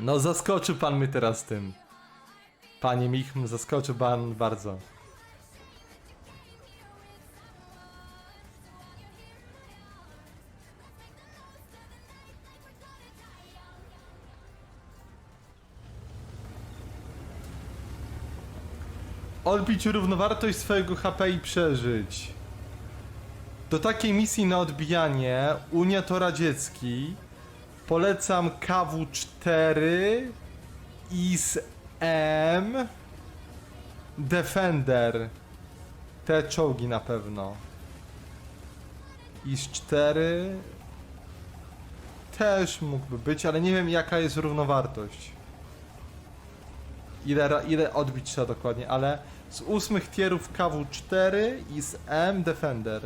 No zaskoczył pan mnie teraz tym. Panie Michm, zaskoczył pan bardzo. Odbić równowartość swojego HP i przeżyć. Do takiej misji na odbijanie Unia to radziecki. Polecam KW4 IS-M Defender. Te czołgi na pewno. IS-4 też mógłby być, ale nie wiem jaka jest równowartość. Ile, ile odbić trzeba dokładnie, ale z ósmych tierów KW4 IS-M Defender.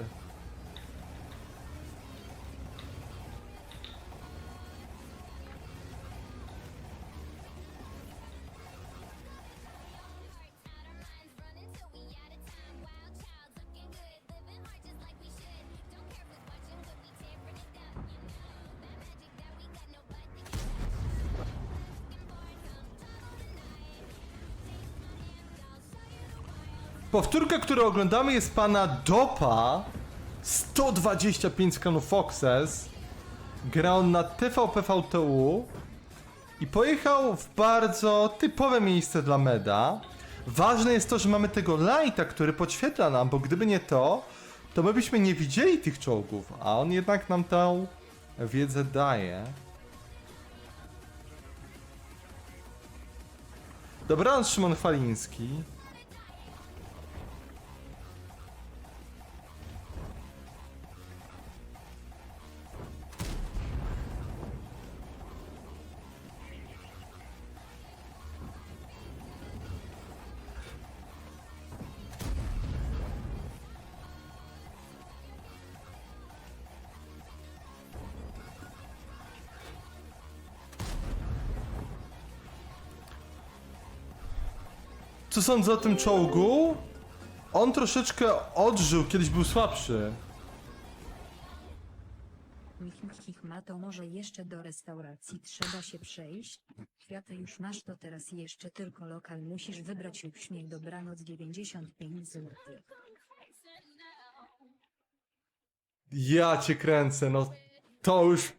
Powtórka, którą oglądamy jest pana Dopa 125 kanów Foxes. Gra on na TVP VTU i pojechał w bardzo typowe miejsce dla Meda. Ważne jest to, że mamy tego lighta, który podświetla nam, bo gdyby nie to, to my byśmy nie widzieli tych czołgów, a on jednak nam tą wiedzę daje. Dobranoc, Szymon Faliński. Co sądzę o tym czołgu? On troszeczkę odżył, kiedyś był słabszy. Michma to może jeszcze do restauracji trzeba się przejść. Kwiaty już masz to teraz jeszcze tylko lokal musisz wybrać uśmiech dobranoc 95 zł. Ja cię kręcę, no to już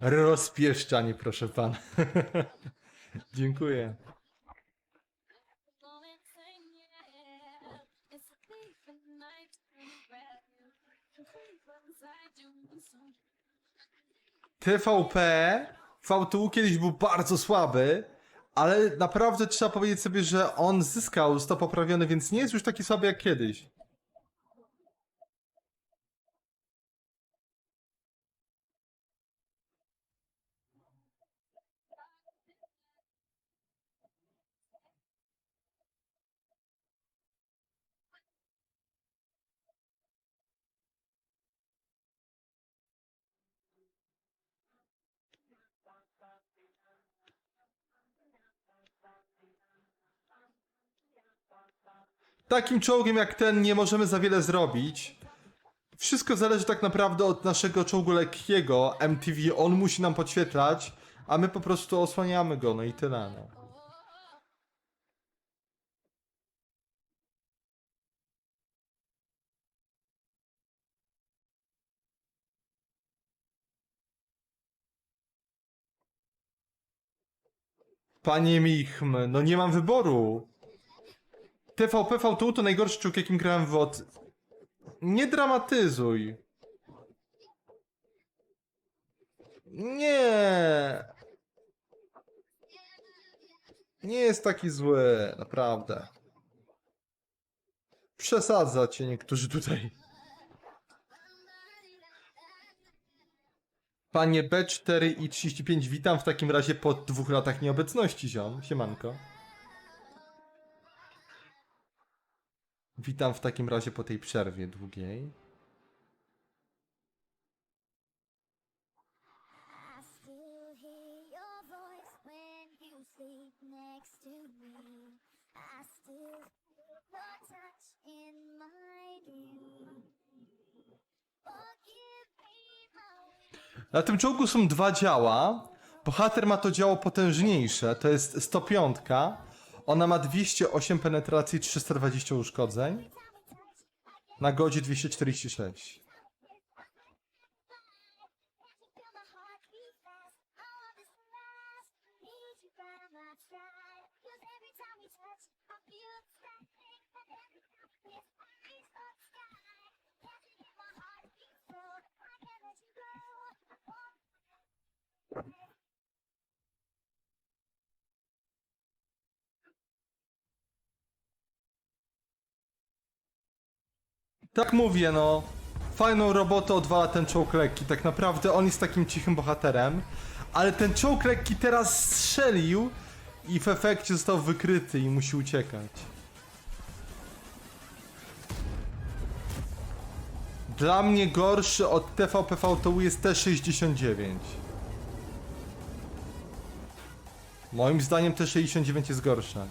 rozpieszczanie, proszę pana. Dziękuję. TVP VTU kiedyś był bardzo słaby, ale naprawdę trzeba powiedzieć sobie, że on zyskał, został poprawiony, więc nie jest już taki słaby jak kiedyś. Takim czołgiem jak ten nie możemy za wiele zrobić. Wszystko zależy tak naprawdę od naszego czołgu lekkiego, MTV, on musi nam podświetlać, a my po prostu osłaniamy go, no i tyle. No. Panie Michm, no nie mam wyboru. TVP VTU to najgorszy czołg, jakim grałem w WOT. Nie dramatyzuj. Nie. Nie jest taki zły, naprawdę. Przesadzacie niektórzy tutaj. Panie B4 i 35, witam w takim razie po dwóch latach nieobecności, ziom. Siemanko. Witam w takim razie po tej przerwie długiej. Na tym czołgu są dwa działa. Bohater ma to działo potężniejsze, to jest 105. Ona ma 208 penetracji, 320 uszkodzeń. Na godzie 246. Tak mówię, no. Fajną robotę odwala ten czołg lekki. Tak naprawdę on jest takim cichym bohaterem. Ale ten czołg lekki teraz strzelił i w efekcie został wykryty i musi uciekać. Dla mnie gorszy od TVPV-TU jest T69. Moim zdaniem T69 jest gorsze.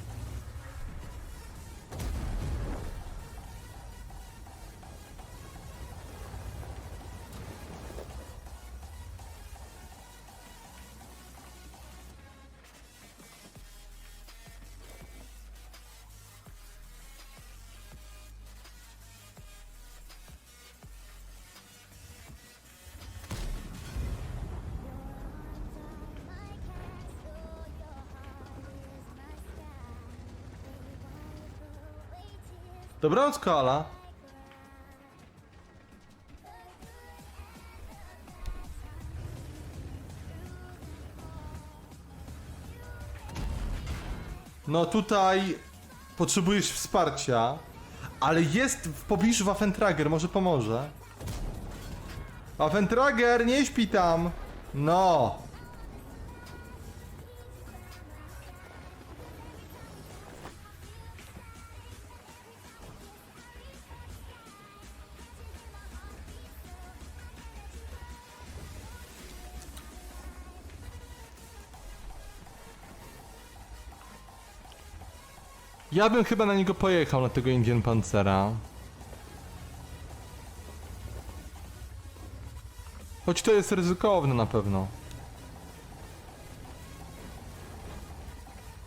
Dobranoc, koala. No tutaj potrzebujesz wsparcia, ale jest w pobliżu Waffentrager, może pomoże. Waffentrager, nie śpi tam! No! Ja bym chyba na niego pojechał, na tego Indian Pancera. Choć to jest ryzykowne na pewno.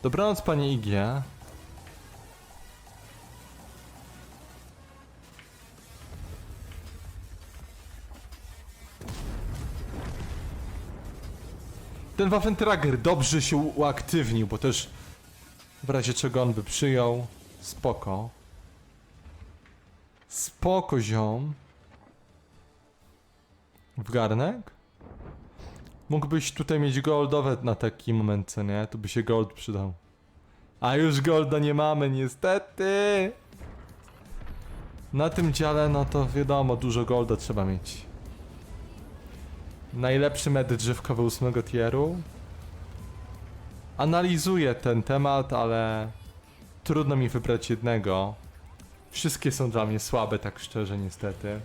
Dobranoc, panie Igie. Ten Waffentrager dobrze się uaktywnił, bo też w razie czego on by przyjął. Spoko. Spoko, ziom. W garnek? Mógłbyś tutaj mieć goldowe na taki moment, co nie? Tu by się gold przydał. A już golda nie mamy, niestety! Na tym dziale, no to wiadomo, dużo golda trzeba mieć. Najlepszy med drzewkowy 8 tieru analizuję ten temat, ale trudno mi wybrać jednego. Wszystkie są dla mnie słabe, tak szczerze, niestety.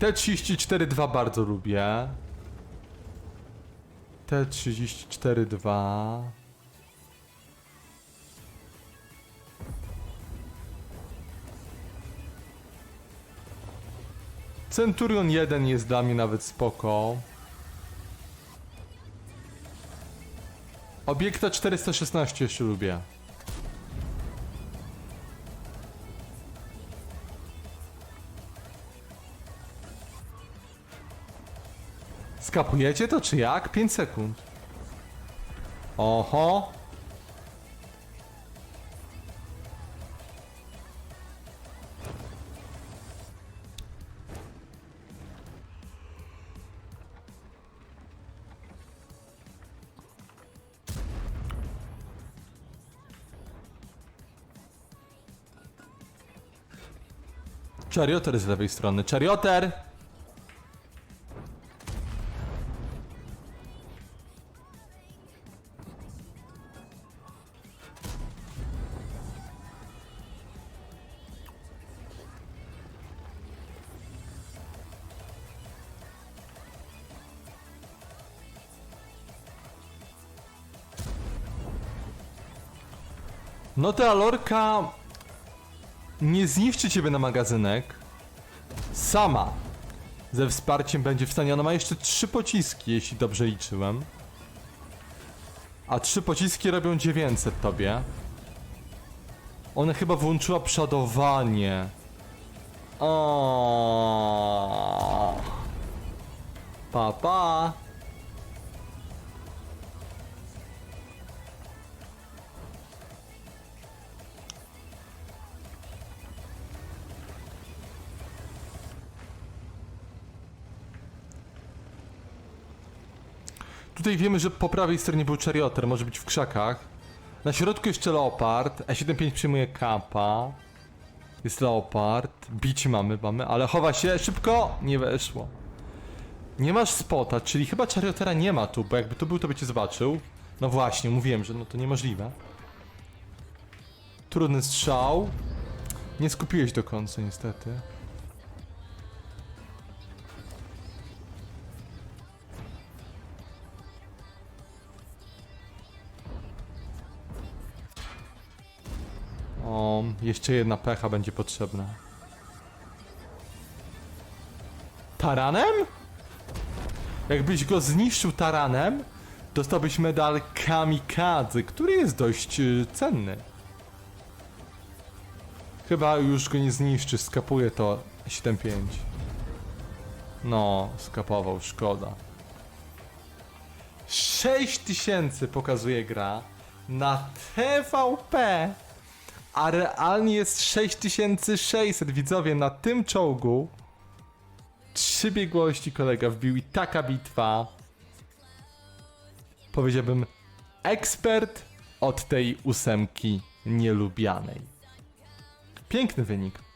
T34-2 bardzo lubię. T34-2. Centurion 1 jest dla mnie nawet spoko. Obiekta 416 jeszcze lubię. Skapujecie to czy jak? 5 sekund. Oho. Charioter z lewej strony. Charioter! No ta lorka nie zniszczy ciebie na magazynek. Sama. Ze wsparciem będzie w stanie. Ona ma jeszcze trzy pociski, jeśli dobrze liczyłem. A trzy pociski robią 900 tobie. Ona chyba włączyła przodowanie. O. Pa, pa. Tutaj wiemy, że po prawej stronie był Charioter, może być w krzakach. Na środku jeszcze Leopard, E75 przyjmuje kapa. Jest Leopard, bici mamy, mamy, ale chowa się, szybko! Nie weszło. Nie masz spota, czyli chyba Chariotera nie ma tu, bo jakby tu był, to by cię zobaczył. No właśnie, mówiłem, że no to niemożliwe. Trudny strzał. Nie skupiłeś do końca, niestety. Jeszcze jedna pecha będzie potrzebna. Taranem? Jakbyś go zniszczył taranem, dostałbyś medal kamikadze, który jest dość y, cenny. Chyba już go nie zniszczy, skapuje to 7.5. No, skapował, szkoda. 6000 pokazuje gra na TVP, a realnie jest 6600 widzowie na tym czołgu. Trzy biegłości kolega wbił i taka bitwa. Powiedziałbym ekspert od tej ósemki nielubianej. Piękny wynik.